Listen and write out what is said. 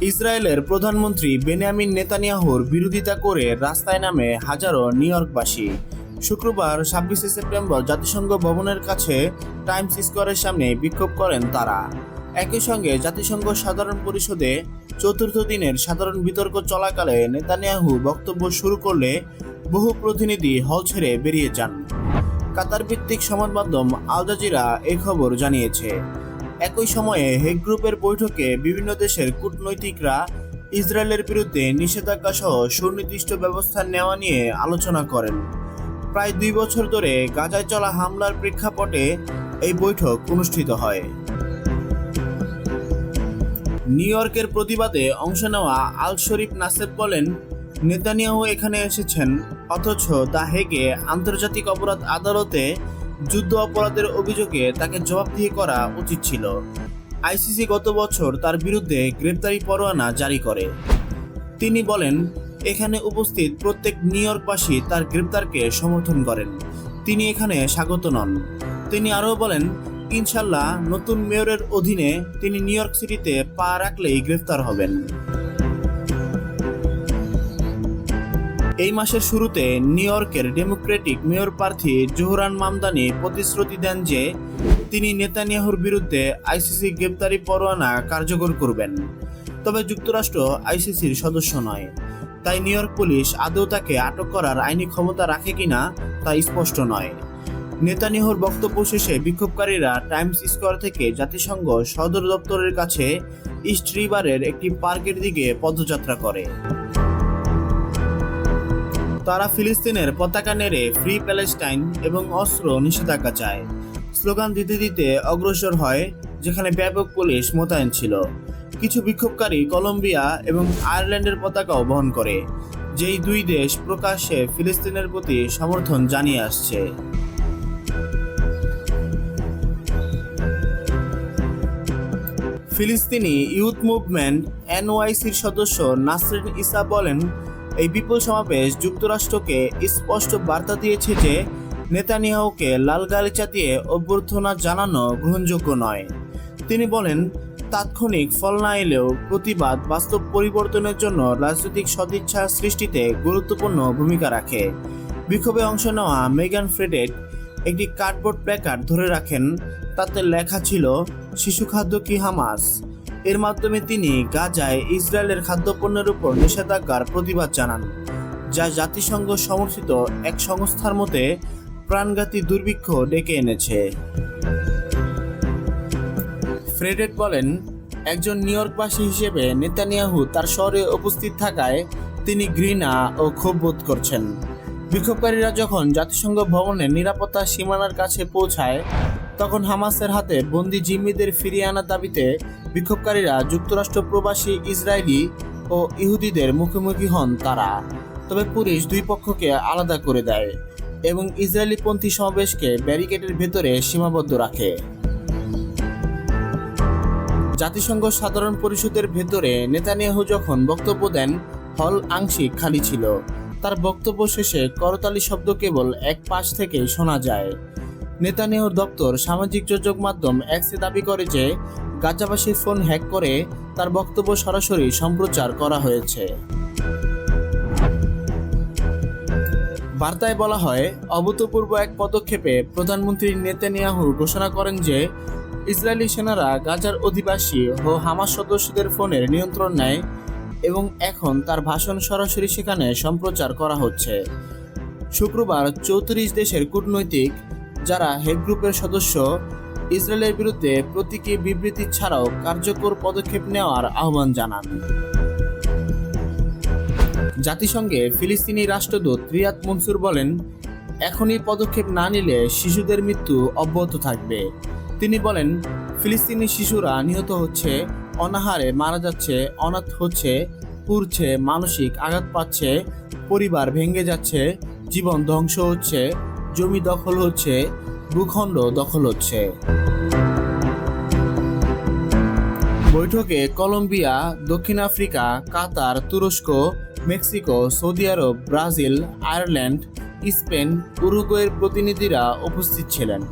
ইসরায়েলের প্রধানমন্ত্রী বেনিয়ামিন নেতানিয়াহুর বিরোধিতা করে রাস্তায় নামে হাজারো নিউ ইয়র্কবাসী। শুক্রবার ছাব্বিশে সেপ্টেম্বর জাতিসংঘ ভবনের কাছে টাইমস স্কোয়ারের সামনে বিক্ষোভ করেন তারা। একই সঙ্গে জাতিসংঘ সাধারণ পরিষদে চতুর্থ দিনের সাধারণ বিতর্ক চলাকালে নেতানিয়াহু বক্তব্য শুরু করলে বহু প্রতিনিধি হল ছেড়ে বেরিয়ে যান। কাতার ভিত্তিক সংবাদ মাধ্যম আল জাজিরা এ খবর জানিয়েছে। একই সময়ে হেগ গ্রুপের বৈঠকে বিভিন্ন দেশের কূটনৈতিকরা ইসরায়েলের বিরুদ্ধে নিষেধাজ্ঞা সহ সুনির্দিষ্ট ব্যবস্থা নেওয়া নিয়ে আলোচনা করেন। প্রায় দুই বছর ধরে গাজায় চলা হামলার প্রেক্ষাপটে এই বৈঠক অনুষ্ঠিত হয়। নিউ ইয়র্কের প্রতিবাদে অংশ নেওয়া আল শরীফ নাসেব বলেন, নেতানিয়াহু এখানে এসেছেন, অথচ দ্য হেগে আন্তর্জাতিক অপরাধ আদালতে যুদ্ধ অপরাধের অভিযোগে তাকে জবাবদিহি করা উচিত ছিল। আইসিসি গত বছর তার বিরুদ্ধে গ্রেপ্তারি পরোয়ানা জারি করে। তিনি বলেন, এখানে উপস্থিত প্রত্যেক নিউ ইয়র্কবাসী তার গ্রেপ্তারকে সমর্থন করেন। তিনি এখানে স্বাগত নন। তিনি আরও বলেন, ইনশাল্লাহ নতুন মেয়রের অধীনে তিনি নিউ ইয়র্ক সিটিতে পা রাখলেই গ্রেফতার হবেন। এই মাসের শুরুতে নিউ ইয়র্কের ডেমোক্রেটিক মেয়র প্রার্থী জোহরান মামদানি প্রতিশ্রুতি দেন যে তিনি নেতানিয়াহুর বিরুদ্ধে আইসিসি গ্রেপ্তারি পরোয়ানা কার্যকর করবেন। তবে যুক্তরাষ্ট্র আইসিসির সদস্য নয়। তাই নিউ ইয়র্ক পুলিশ আদৌ তাকে আটক করার আইনি ক্ষমতা রাখে কিনা তা স্পষ্ট নয়। নেতানিহর বক্তব্য শেষে বিক্ষোভকারীরা টাইমস স্কোয়ার থেকে জাতিসংঘ সদর দপ্তরের কাছে ইস্ট রিভারের একটি পার্কের দিকে পদযাত্রা করে। তারা ফিলিস্তিনের পতাকা নেড়ে ফ্রি প্যালেস্টাইন এবং অস্ত্র নিষেধাজ্ঞা চায়। স্লোগান দিতে দিতে অগ্রসর হয়, যেখানে ব্যাপক পুলিশ মোতায়েন ছিল। কিছু বিক্ষোভকারী কলম্বিয়া এবং আয়ারল্যান্ডের পতাকাও বহন করে, যেই দুই দেশ প্রকাশ্যে ফিলিস্তিনের প্রতি সমর্থন জানিয়ে আসছে। ফিলিস্তিনি ইউথ মুভমেন্ট এনওয়াইসির সদস্য নাসরিন ইসা বলেন এই বিপুল সমাবেশ যুক্তরাষ্ট্রকে স্পষ্ট বার্তা দিয়েছে যে নেতানিয়াহুকে লাল গালিচা দিয়ে অভ্যর্থনা জানানো গ্রহণযোগ্য নয়। তিনি বলেন, তাৎক্ষণিক ফল না এলেও প্রতিবাদ বাস্তব পরিবর্তনের জন্য রাজনৈতিক সদিচ্ছা সৃষ্টিতে গুরুত্বপূর্ণ ভূমিকা রাখে। বিক্ষোভে অংশ নেওয়া মেগান ফ্রেডেট একটি কার্ডবোর্ড প্ল্যাকার্ড ধরে রাখেন, তাতে লেখা ছিল, শিশু খাদ্য কি হামাস? এর মাধ্যমে তিনি গাজায় ইসরায়েলের খাদ্যপণ্যের উপর নিষেধাজ্ঞার প্রতিবাদ জানান, যা জাতিসংঘ সমর্থিত এক সংস্থার মতে প্রাণঘাতী দুর্ভিক্ষ ডেকে এনেছে। ফ্রেডেট বলেন, একজন নিউ ইয়র্কবাসী হিসেবে নেতানিয়াহু তার শহরে উপস্থিত থাকায় তিনি ঘৃণা ও ক্ষোভ বোধ করছেন। বিক্ষোভকারীরা যখন জাতিসংঘ ভবনের নিরাপত্তা সীমানার কাছে পৌঁছায় তখন হামাসের হাতে বন্দি জিম্মিদের ফিরিয়ে আনার দাবিতে বিক্ষোভকারীরা যুক্তরাষ্ট্র প্রবাসী ইসরায়েলি ও ইহুদিদের মুখোমুখি হন তারা। তবে পুলিশ দুই পক্ষকে আলাদা করে দেয় এবং ইসরায়েলিপন্থী সমাবেশকে ব্যারিকেডের ভেতরে সীমাবদ্ধ রাখে। জাতিসংঘ সাধারণ পরিষদের ভেতরে নেতানিয়াহু যখন বক্তব্য দেন, হল আংশিক খালি ছিল। তার বক্তব্য শেষে করতালি শব্দ কেবল এক পাশ থেকেই শোনা যায়। নেতানিয়াহুর দপ্তর সামাজিক যোগাযোগ মাধ্যম এক্সে দাবি করে যে গাজাবাসীর ফোন হ্যাক করে তার বক্তব্য সরাসরি সম্প্রচার করা হয়েছে। বার্তায় বলা হয়, অভূতপূর্ব এক পদক্ষেপে প্রধানমন্ত্রী নেতানিয়াহু ঘোষণা করেন যে ইসরায়েলি সেনারা গাজার অধিবাসী ও হামাস সদস্যদের ফোনের নিয়ন্ত্রণ নেয় এবং এখন তার ভাষণ সরাসরি সেখানে সম্প্রচার করা হচ্ছে। শুক্রবার চৌত্রিশ দেশের কূটনৈতিক যারা হেগ গ্রুপের সদস্য, ইসরায়েলের বিরুদ্ধে প্রতীকী বিবৃতি ছাড়াও কার্যকর পদক্ষেপ নেওয়ার আহ্বান জানান। জাতিসংঘে ফিলিস্তিনি রাষ্ট্রদূত রিয়াদ মনসুর বলেন, এখনই পদক্ষেপ না নিলে শিশুদের মৃত্যু অব্যাহত থাকবে। তিনি বলেন, ফিলিস্তিনি শিশুরা নিহত হচ্ছে, অনাহারে মারা যাচ্ছে, অনাথ হচ্ছে, পুড়ছে, মানসিক আঘাত পাচ্ছে, পরিবার ভেঙে যাচ্ছে, জীবন ধ্বংস হচ্ছে জমি দখল হচ্ছে, ভূখণ্ড দখল হচ্ছে। বৈঠকে কলম্বিয়া, দক্ষিণ আফ্রিকা, কাতার, তুরস্ক, মেক্সিকো, সৌদি আরব, ব্রাজিল, আয়ারল্যান্ড, স্পেন, উরুগুয়ের প্রতিনিধিরা উপস্থিত ছিলেন।